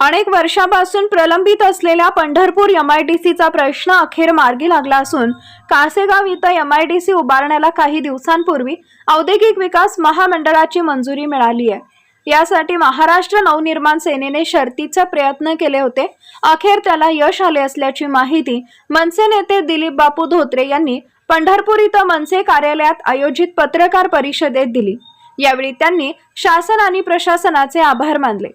अनेक वर्षापासून प्रलंबित असलेल्या पंढरपूर एमआयडीसीचा प्रश्न अखेर मार्गी लागला असून कासेगाव इथं एमआयडीसी उभारण्याला काही दिवसांपूर्वी औद्योगिक विकास महामंडळाची मंजुरी मिळाली आहे. यासाठी महाराष्ट्र नवनिर्माण सेनेने शर्तीचे प्रयत्न केले होते. अखेर त्याला यश आले असल्याची माहिती मनसे नेते दिलीप बापू धोत्रे यांनी पंढरपूर इथं मनसे कार्यालयात आयोजित पत्रकार परिषदेत दिली. यावेळी त्यांनी शासन आणि प्रशासनाचे आभार मानले.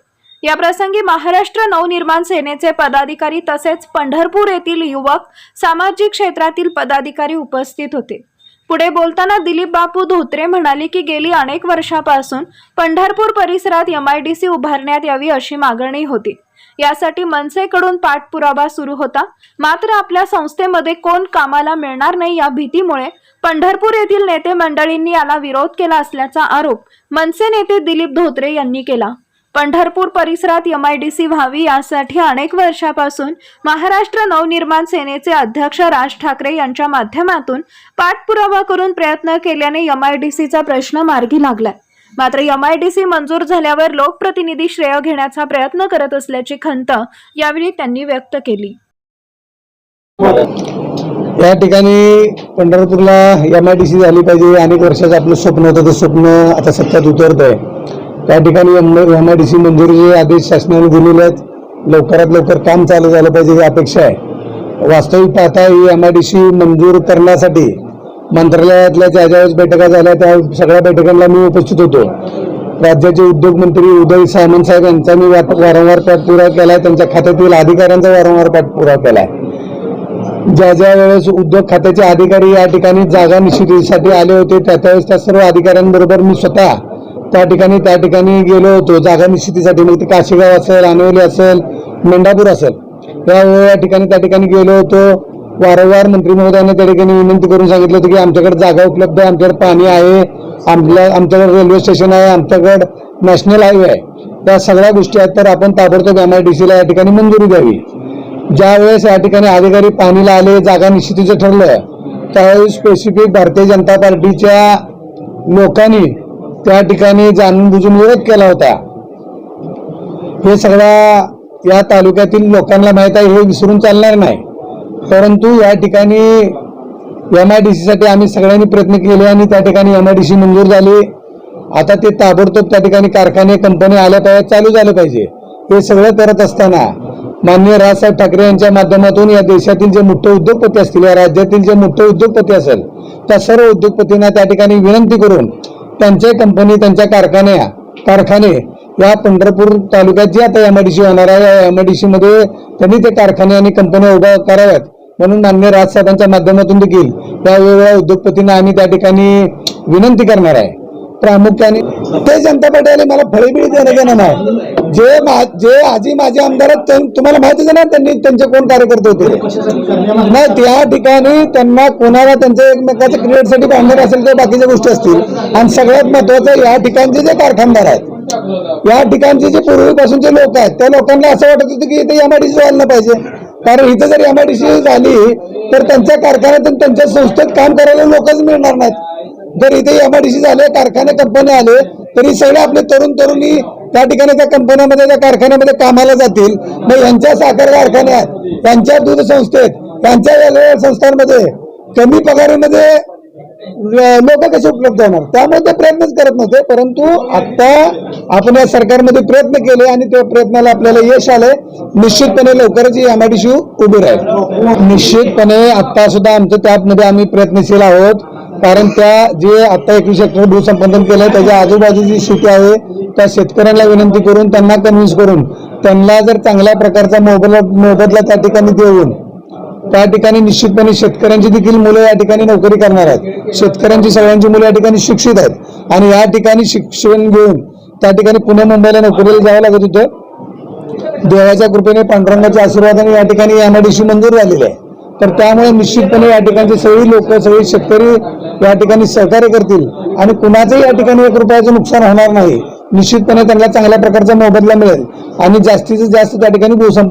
या प्रसंगी महाराष्ट्र नवनिर्माण सेनेचे पदाधिकारी तसेच पंढरपूर येथील युवक सामाजिक क्षेत्रातील पदाधिकारी उपस्थित होते. पुढे बोलताना दिलीप बापू धोत्रे म्हणाले की गेली अनेक वर्षापासून पंढरपूर परिसरात एम आय डी सी उभारण्यात यावी अशी मागणी होती. यासाठी मनसेकडून पाठपुरावा सुरू होता. मात्र आपल्या संस्थेमध्ये कोण कामाला मिळणार नाही या भीतीमुळे पंढरपूर येथील नेते मंडळींनी याला विरोध केला असल्याचा आरोप मनसे नेते दिलीप धोत्रे यांनी केला. पंढरपूर परिसरात एमआयडीसी व्हावी यासाठी अनेक वर्षापासून महाराष्ट्र नवनिर्माण सेनेचे अध्यक्ष राज ठाकरे यांच्या माध्यमातून पाठपुरावा करून प्रयत्न केल्याने एमआयडीसीचा प्रश्न मार्गी लागलाय. मात्र एमआयडीसी मंजूर झाल्यावर लोकप्रतिनिधी श्रेय घेण्याचा प्रयत्न करत असल्याची खंत यावेळी त्यांनी व्यक्त केली. या ठिकाणी पंढरपूरला एम आय डी सी झाली पाहिजे. अनेक वर्षाचं आपलं स्वप्न होतं. ते स्वप्न आता सत्यात उतरत आहे त्या ठिकाणी एम आय डी सी मंजुरीचे आदेश शासनाने दिलेले आहेत. लवकरात लवकर काम चालू झालं पाहिजे ही अपेक्षा आहे. वास्तविक पाहता ही एम आय डी सी मंजूर करण्यासाठी मंत्रालयातल्या ज्या ज्या वेळेस बैठका झाल्या त्या सगळ्या बैठकांना मी उपस्थित होतो. राज्याचे उद्योगमंत्री उदय सामंत साहेब यांचा मी वारंवार पाठपुरावा केला आहे त्यांच्या खात्यातील अधिकाऱ्यांचा वारंवार पाठपुरावा केला ज्या ज्या वेळेस उद्योग खात्याचे अधिकारी या ठिकाणी जागा निश्चितीसाठी आले होते त्या त्यावेळेस त्या सर्व अधिकाऱ्यांबरोबर मी स्वतः त्या ठिकाणी त्या ठिकाणी गेलो होतो. जागा निश्चितीसाठी. मग ते काशीगाव असेल आनवली असेल मेंढापूर असेल. या या ठिकाणी त्या ठिकाणी गेलो होतो. वारंवार मंत्री महोदयांनी त्या ठिकाणी विनंती करून सांगितलं होतं की आमच्याकडे जागा उपलब्ध आहे आमच्याकडे पाणी आहे आपल्या आमच्याकडे रेल्वे स्टेशन आहे आमच्याकडे नॅशनल हायवे आहे. त्या सगळ्या गोष्टी आहेत. तर आपण ताबडतोब एम आय डी सीला या ठिकाणी मंजुरी द्यावी. ज्या वेळेस या ठिकाणी अधिकारी पाणीला आले जागा निश्चितीचं ठरलं त्यावेळेस स्पेसिफिक भारतीय जनता पार्टीच्या लोकांनी त्या ठिकाणी जाणून बुजून विरोध केला होता. हे सगळ्या या तालुक्यातील लोकांना माहीत आहे हे विसरून चालणार नाही. परंतु या ठिकाणी एम आय डी सीसाठी आम्ही सगळ्यांनी प्रयत्न केले आणि त्या ठिकाणी एम आय डी सी मंजूर झाली. आता ते ताबडतोब त्या ठिकाणी कारखाने कंपनी आल्या पाहिजे चालू झालं पाहिजे. हे सगळं करत असताना माननीय राजसाहेब ठाकरे यांच्या माध्यमातून या देशातील जे मोठे उद्योगपती असतील या राज्यातील जे मोठे उद्योगपती असेल त्या सर्व उद्योगपतींना त्या ठिकाणी विनंती करून त्यांच्या कंपनी त्यांच्या कारखान्या कारखाने या पंढरपूर तालुक्यात जी आता एम आय डी सी होणार आहे या एम आय डी सी मध्ये त्यांनी ते कारखाने आणि कंपन्या उभ्या कराव्यात. म्हणून मान्य राजसाहेबांच्या माध्यमातून देखील त्या वेगवेगळ्या उद्योगपतींना आम्ही त्या ठिकाणी विनंती करणार आहे. प्रामुख्याने ते जनता पार्टीवाले मला फळीबिळी देणं घेणं नाही. जे जे आजी माझे आमदार आहेत तुम्हाला माहितीच ना त्यांनी त्यांचे कोण कार्यकर्ते होते? नाही त्या ठिकाणी त्यांना कोणाला त्यांच्या एकमेकाच्या क्रिएटसाठी भांडण असेल किंवा बाकीच्या गोष्टी असतील. आणि सगळ्यात महत्वाचं या ठिकाणचे जे कारखानदार आहेत या ठिकाणचे जे पूर्वीपासूनचे लोक आहेत त्या लोकांना असं वाटत होतं की इथे एमआयडीसी व्हायला पाहिजे. कारण इथं जर एमआयडीसी झाली तर त्यांच्या कारखान्यातून त्यांच्या संस्थेत काम करायला लोकच मिळणार नाहीत. जर इथे एमआयडीसी झाले कारखाने कंपन्या आले तरी सगळे आपले तरुण तरुणी त्या ठिकाणी त्या कंपन्यामध्ये त्या कारखान्यामध्ये कामाला जातील. मग यांच्या साखर कारखान्यात यांच्या दूध संस्थेत यांच्या वेगवेगळ्या संस्थांमध्ये कमी पगारीमध्ये लोक कसे उपलब्ध होणार? त्यामुळे ते प्रयत्नच करत नव्हते परंतु आता आपण या सरकारमध्ये प्रयत्न केले आणि त्या प्रयत्नाला आपल्याला यश आलंय. निश्चितपणे लवकरच ही एमआयडीसी उभी राहील. निश्चितपणे आता सुद्धा आमचं त्यामध्ये आम्ही प्रयत्नशील आहोत. कारण त्या जे आता एकवीस हेक्टर भूसंपादन आहे त्याच्या आजूबाजूची शेती आहे त्या शेतकऱ्यांना विनंती करून त्यांना कन्व्हिन्स करून त्यांना जर चांगल्या प्रकारचा मोबदला मोबदला त्या ठिकाणी देऊन त्या ठिकाणी निश्चितपणे शेतकऱ्यांची देखील मुलं या ठिकाणी नोकरी करणार आहेत. शेतकऱ्यांची सगळ्यांची मुलं या ठिकाणी शिक्षित आहेत. आणि या ठिकाणी शिक्षण घेऊन त्या ठिकाणी पुणे मुंबईला नोकरीला जावं लागत होतं. देवाच्या कृपेने पांडुरंगाच्या आशीर्वादाने या ठिकाणी एमआयडीसी मंजूर झालेली आहे. तर त्यामुळे निश्चितपणे या ठिकाणचे सगळी लोक सगळी शेतकरी या ठिकाणी सहकार्य करतील आणि कुणाचंही या ठिकाणी एक रुपयाचं नुकसान होणार नाही. निश्चितपणे त्यांना चांगल्या प्रकारचा मोबदला मिळेल आणि जास्तीत जास्त त्या ठिकाणी भूसंप